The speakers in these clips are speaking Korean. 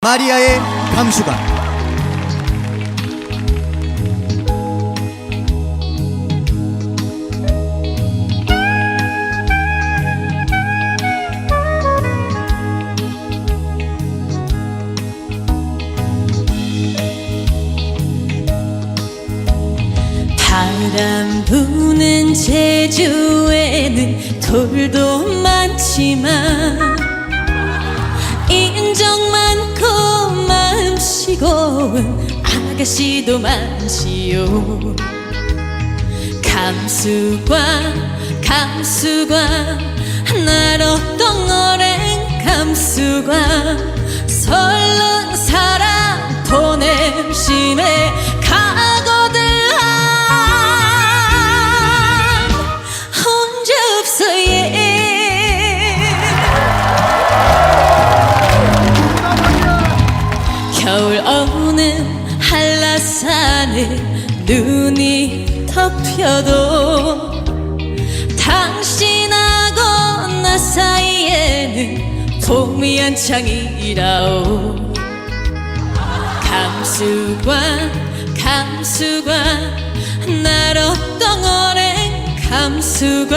마리아의 감수가 바람 부는 제주에는 돌도 많지만 마음씨고운 아가씨도 많지요. 감수관 감수관 날 어떤 오랜 감수관 설른 사랑 보냄심에 겨울 오는 한라산에 눈이 덮여도 당신하고 나 사이에는 봄이 한창이라오. 감수관 감수관 날 어떤 오랜 감수관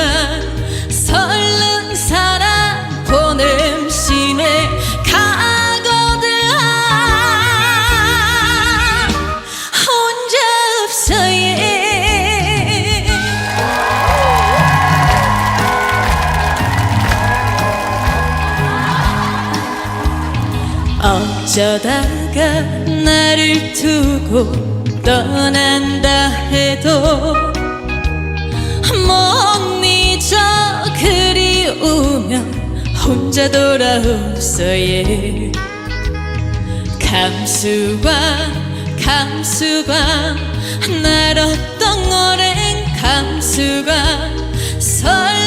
어쩌다가 나를 두고 떠난다 해도 못 잊어 그리우면 혼자 돌아오서 예 감수관 감수관 날 어떤 오랜 감수관 설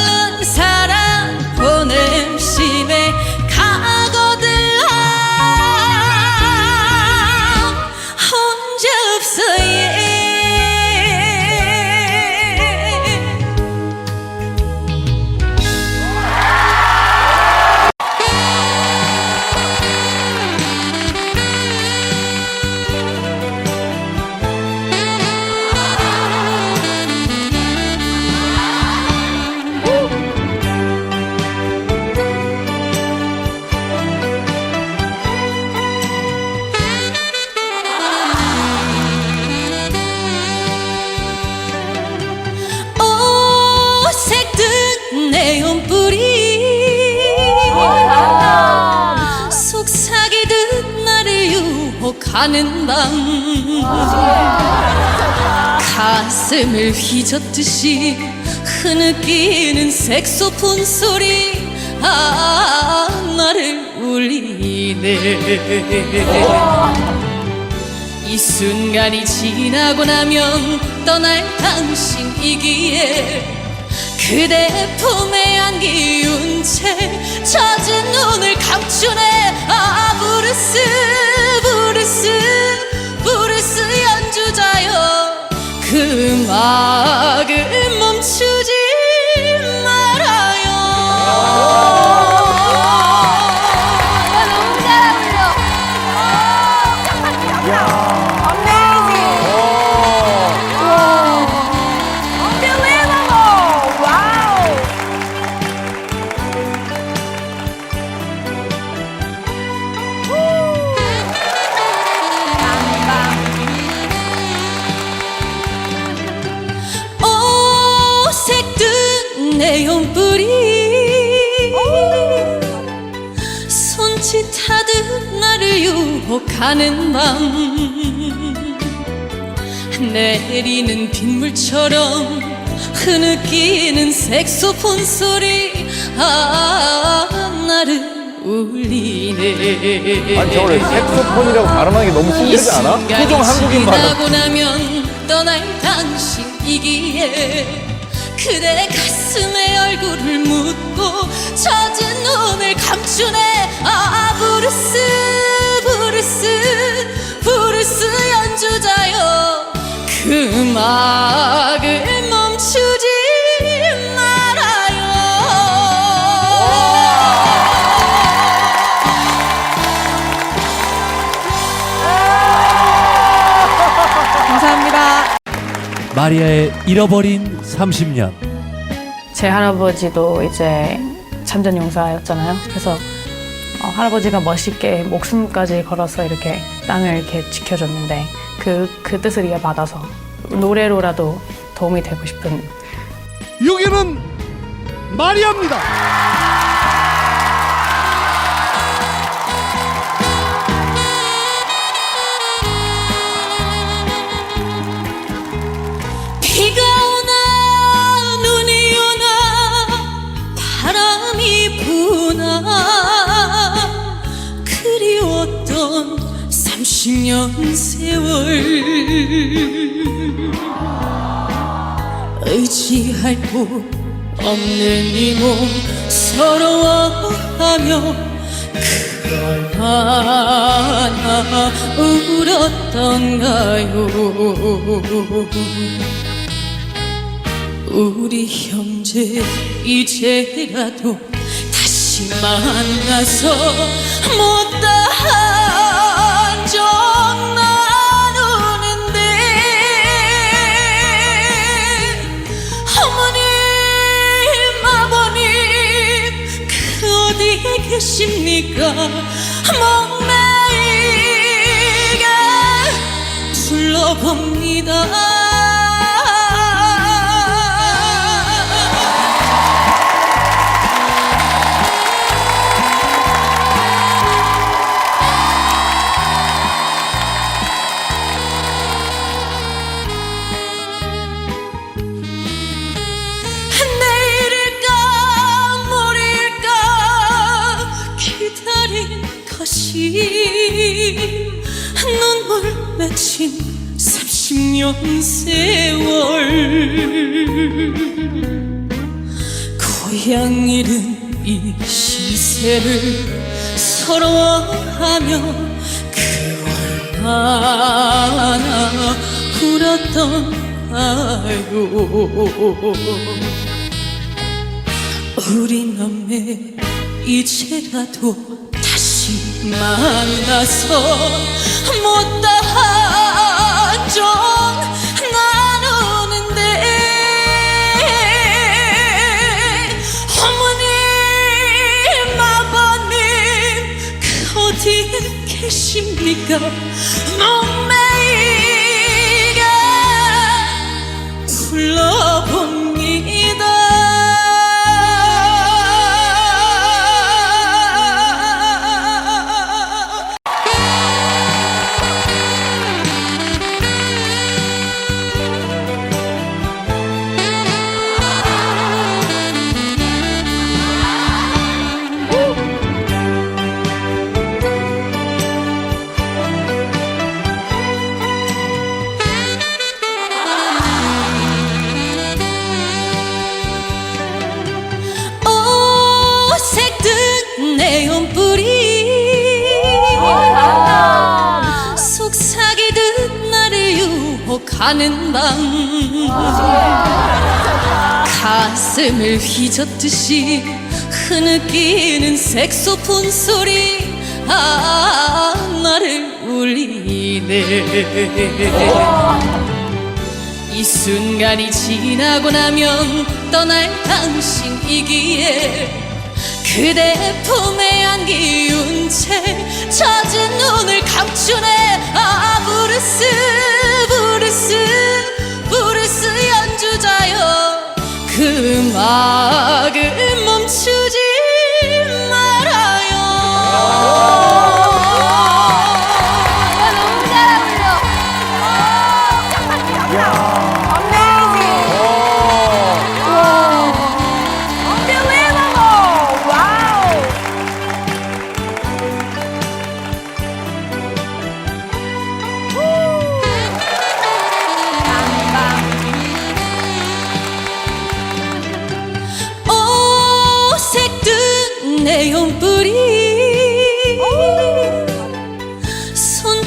유혹하는 밤. 가슴을 휘젓듯이 흐느끼는 색소폰 소리. 아 나를 울리네. 이 순간이 지나고 나면 떠날 당신이기에 그대 품에 안기운 채 젖은 눈을 감추네. 아 브루스 브루스 연주자여 그 음악을 유혹하는 밤 내리는 빗물처럼 흐느끼는 색소폰 소리. 아 나를 울리네. 아니 저걸 색소폰이라고 발음하는 게 너무 신기하지 않아? 토종 한국인 발음. 지나고 나면 떠날 당신이기에 그대 가슴에 얼굴을 묻고 젖은 눈을 감추네 음악을 멈추지 말아요. 감사합니다. 마리아의 잃어버린 30년. 제 할아버지도 이제 참전 용사였잖아요. 그래서 어, 할아버지가 멋있게 목숨까지 걸어서 이렇게 땅을 이렇게 지켜줬는데 그, 그 뜻을 이어받아서 노래로라도 도움이 되고 싶은 여기는 마리아입니다. 30년 세월 의지할 곳 없는 이 몸 서러워하며 얼마나 울었던가요? 우리 형제 이제라도 다시 만나서 못다 한적 나누는데 어머님 아버님 그 어디에 계십니까? 목매이게 불러봅니다 30년 세월. 고향 잃은 이 시세를 서러워하며 그 얼마나 울었던가요 우리 남매 이제라도 다시 만나서 못다 어디에 계십니까? 목매이게. 불러 유혹하는 밤 가슴을 휘젓듯이 흐느끼는 색소폰 소리. 아 나를 울리네. 이 순간이 지나고 나면 떠날 당신이기에 그대 품에 안기운 채 젖은 눈을 감추네. 아 브루스 브루스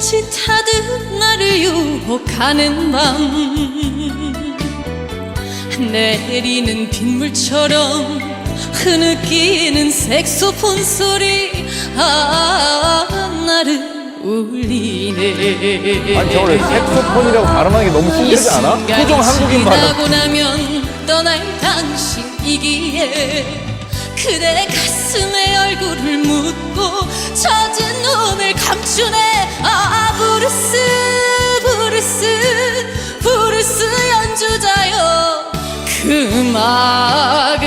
손짓하듯 나를 유혹하는 밤 내리는 빗물처럼 흐느끼는 색소폰 소리 아 나를 울리네 아니 저걸 색소폰이라고 발음하는 게 너무 힘들지 않아? 표정 한국인 발음. 지나고 나면 떠날 당신이기에 그대 가슴 에 얼굴을 묻고 젖은 눈을 감추네. 아 브루스 브루스 브루스 연주자여. 그만